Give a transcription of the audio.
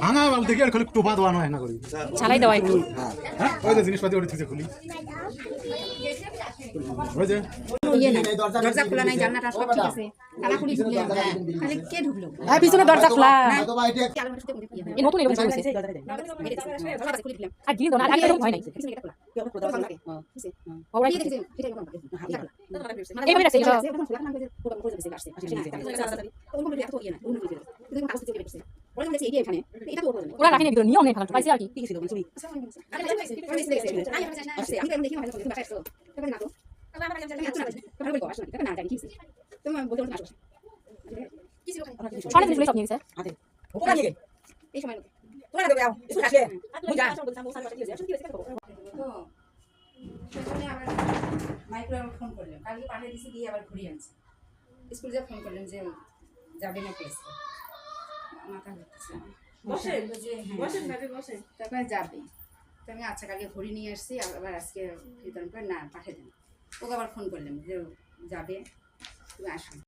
ভাঙা দেখি আর খালি টোপা দেওয়া নয় না করি চালাই দেওয়া একটু হ্যাঁ জিনিসপাতি ওটা খুলি দরজা খোলা নাই জানলাটা সব ঠিক আছে তালা খুলি ঢুকলে হ্যাঁ কে ঢুকলো আর পিছনে দরজা খোলা কি কি হয় এই নতুন এরকম হয়েছে আর গিয়ে আর আগে এরকম হয় নাই পিছনে এটা খোলা ওরা দিয়ে দেখেছে এটা এরকম এইভাবে রাখছে এটা নিয়ে ফোন করলেন কালকে পাঠিয়ে আবার ঘুরিয়ে স্কুল ফোন করলেন যে যাবে না মাথা তারপরে যাবে তো আমি আচ্ছা কালকে ঘুরি নিয়ে আসছি আবার আজকে করে না পাঠিয়ে দেন ওকে আবার ফোন করলেন যে যাবে তুমি আসুন